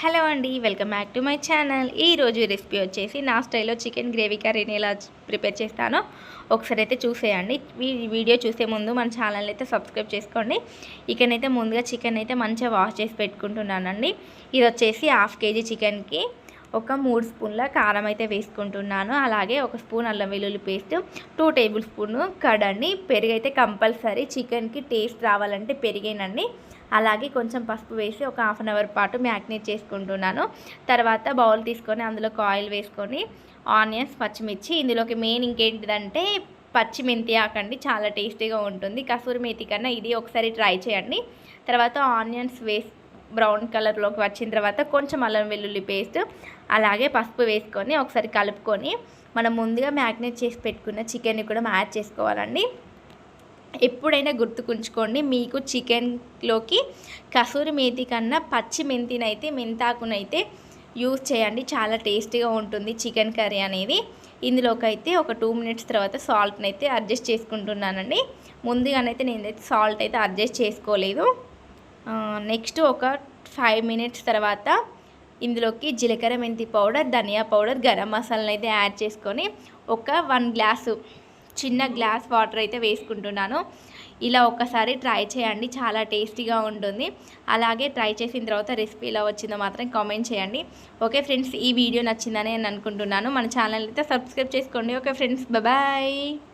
Hello అండి welcome back to my channel. ఈరోజు recipe వచ్చేసి నా స్టైల్లో చికెన్ గ్రేవీ కర్రీని ఎలా ప్రిపేర్ చేస్తానో ఒకసారి అయితే చూసేయండి. ఈ వీడియో చూసే ముందు మన ఛానల్ అయితే సబ్స్క్రైబ్ చేసుకోండి. ఇకనైతే ముందుగా చికెన్ అయితే మంచిగా వాష్ చేసి పెట్టుకుంటున్నానండి. ఇది వచ్చేసి హాఫ్ కేజీ చికెన్కి ఒక మూడు స్పూన్ల కారం అయితే వేసుకుంటున్నాను. అలాగే ఒక స్పూన్ అల్లం వెల్లుల్లి పేస్ట్ టూ టేబుల్ స్పూన్ కడండి. పెరుగు అయితే కంపల్సరీ చికెన్కి టేస్ట్ రావాలంటే పెరిగేనండి. అలాగే కొంచెం పసుపు వేసి ఒక హాఫ్ అన్ అవర్ పాటు మ్యాగ్నేట్ చేసుకుంటున్నాను. తర్వాత బౌల్ తీసుకొని అందులోకి ఆయిల్ వేసుకొని ఆనియన్స్ పచ్చిమిర్చి. ఇందులోకి మెయిన్ ఇంకేంటిదంటే పచ్చిమింతి ఆకండి చాలా టేస్టీగా ఉంటుంది. కసూరి మేతి కన్నా ఇది ఒకసారి ట్రై చేయండి. తర్వాత ఆనియన్స్ వేసి బ్రౌన్ కలర్లోకి వచ్చిన తర్వాత కొంచెం అల్లం వెల్లుల్లి పేస్ట్ అలాగే పసుపు వేసుకొని ఒకసారి కలుపుకొని మనం ముందుగా మ్యాగ్నేట్ చేసి పెట్టుకున్న చికెన్ని కూడా మ్యాచ్ చేసుకోవాలండి. ఎప్పుడైనా గుర్తుకుంచుకోండి మీకు చికెన్లోకి కసూరి మేతి కన్నా పచ్చి మెంతినైతే మెంతాకునైతే యూజ్ చేయండి. చాలా టేస్టీగా ఉంటుంది చికెన్ కర్రీ అనేది. ఇందులోకి అయితే ఒక టూ మినిట్స్ తర్వాత సాల్ట్ని అయితే అడ్జస్ట్ చేసుకుంటున్నానండి. ముందుగానైతే నేనైతే సాల్ట్ అయితే అడ్జస్ట్ చేసుకోలేదు. నెక్స్ట్ ఒక ఫైవ్ మినిట్స్ తర్వాత ఇందులోకి జీలకర్ర మెంతి పౌడర్ ధనియా పౌడర్ గరం మసాలాను అయితే యాడ్ చేసుకొని ఒక వన్ గ్లాసు చిన్న గ్లాస్ వాటర్ అయితే వేసుకుంటున్నాను. ఇలా ఒక్కసారి ట్రై చేయండి చాలా టేస్టీగా ఉంటుంది. అలాగే ట్రై చేసిన తర్వాత రెసిపీ ఎలా వచ్చిందో మాత్రం కామెంట్ చేయండి. ఓకే ఫ్రెండ్స్ ఈ వీడియో నచ్చిందని నేను అనుకుంటున్నాను. మన ఛానల్ అయితే సబ్స్క్రైబ్ చేసుకోండి. Okay friends bye.